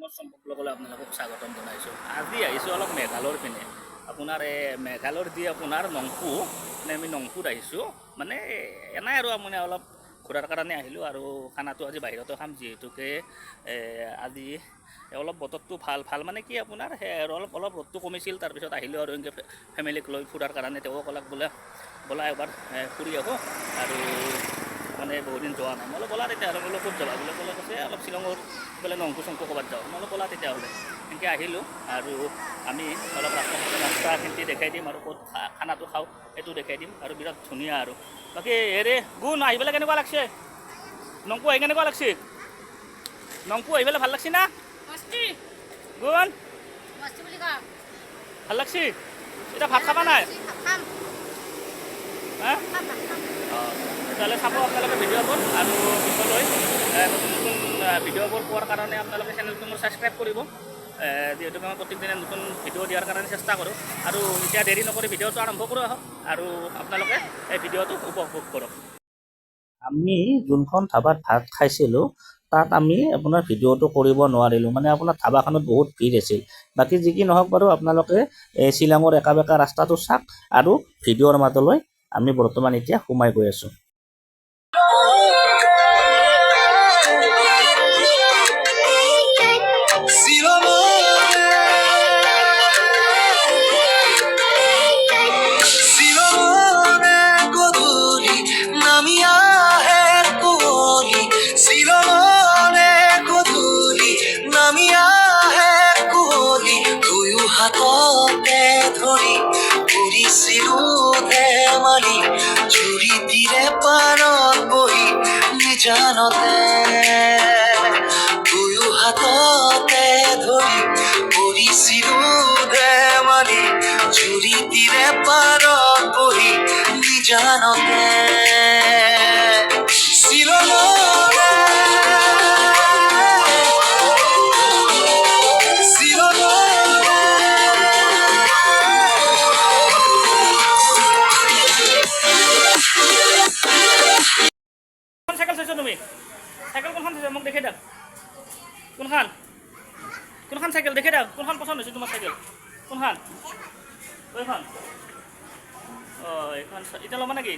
মোৰ সম্পৰ্কলৈ আপোনালোকক স্বাগতম জনাইছোঁ। আজি আহিছোঁ অলপ মেঘালয়ৰ পিনে। আপোনাৰ এই মেঘালয়ৰ যি আপোনাৰ নংপু মানে আমি নংপুত আহিছোঁ। মানে এনেই আৰু মানে অলপ ঘূৰাৰ কাৰণে আহিলোঁ আৰু খানাটো আজি বাহিৰতে খাম, যিহেতুকে আজি অলপ বতৰটো ভালো ভালো। মানে কি আপোনাৰ আৰু অলপ অলপ ৰ'দটো কমিছিল, তাৰপিছত আহিলোঁ আৰু এনেকৈ ফেমিলিক লৈ ফুৰাৰ কাৰণে তেওঁ ক'লাক বোলে, ব'লা এবাৰ ফুৰি আহোঁ। আৰু মানে বহুত দিন যোৱা নাই। মই বোলো তেতিয়াহ'লে বোলো ক'ত যাবা? বোলে ক'লে কৈছে অলপ শ্বিলঙৰ বোলে নংকু চংকু ক'ৰবাত যাওঁ। মই বোলো তেতিয়াহ'লে। এনেকৈ আহিলোঁ আৰু আমি অলপ ৰাস্তা ৰাস্তাখিনি দেখাই দিম আৰু ক'ত খানাটো খাওঁ সেইটো দেখাই দিম আৰু বিৰাট ধুনীয়া আৰু। বাকী হেৰি গুণ আহি পেলাই কেনেকুৱা লাগছে? নংকু আহি কেনেকুৱা লাগছে? নংকু আহি পেলাই ভালো লাগছে না? গুণ। ভালো লাগছে? এতিয়া ভাত খাবা নাই? হা? তেতিয়াহ'লে চাব আপোনালোকে ভিডিঅ'বোৰ আৰু পিছলৈ নতুন নতুন ভিডিঅ'বোৰ পোৱাৰ কাৰণে আপোনালোকে চেনেলটো মোৰ ছাবস্ক্ৰাইব কৰিব। এ, যিহেতুকে মই প্ৰত্যেকদিনে নতুন ভিডিঅ' দিয়াৰ কাৰণে চেষ্টা কৰোঁ। আৰু এতিয়া দেৰি নকৰি ভিডিঅ'টো আৰম্ভ কৰোঁ আহক আৰু আপোনালোকে এই ভিডিঅ'টো উপভোগ কৰক। আমি যোনখন ধাবাত ভাত খাইছিলোঁ তাত আমি আপোনাৰ ভিডিঅ'টো কৰিব নোৱাৰিলোঁ। মানে আপোনাৰ ধাবাখনত বহুত ভিৰ আছিল। বাকী যি কি নহওক বাৰু আপোনালোকে শ্বিলঙৰ একা বেকা ৰাস্তাটো চাওক আৰু ভিডিঅ'ৰ মাজলৈ আমি বৰ্তমান এতিয়া সোমাই গৈ আছোঁ। হাততে ধৰি কৰিছিলো ধেমালি জুৰি তীৰে পাৰত বহি নিজানতে। দুয়ো হাততে ধৰি কৰিছিলো ধেমালি জুৰি তীৰে পাৰত বহি নিজানতে। চাইছ তুমি? চাইকেল কোনখন চাইছা? মোক দেখাই দাও। কোনখন? কোনখন চাইকেল? দেখাই দাও। কোনখন পচন্দ হৈছে তোমাৰ চাইকেল? কোনখন? এইখন অঁ, এইখন এতিয়া ল'বা নেকি?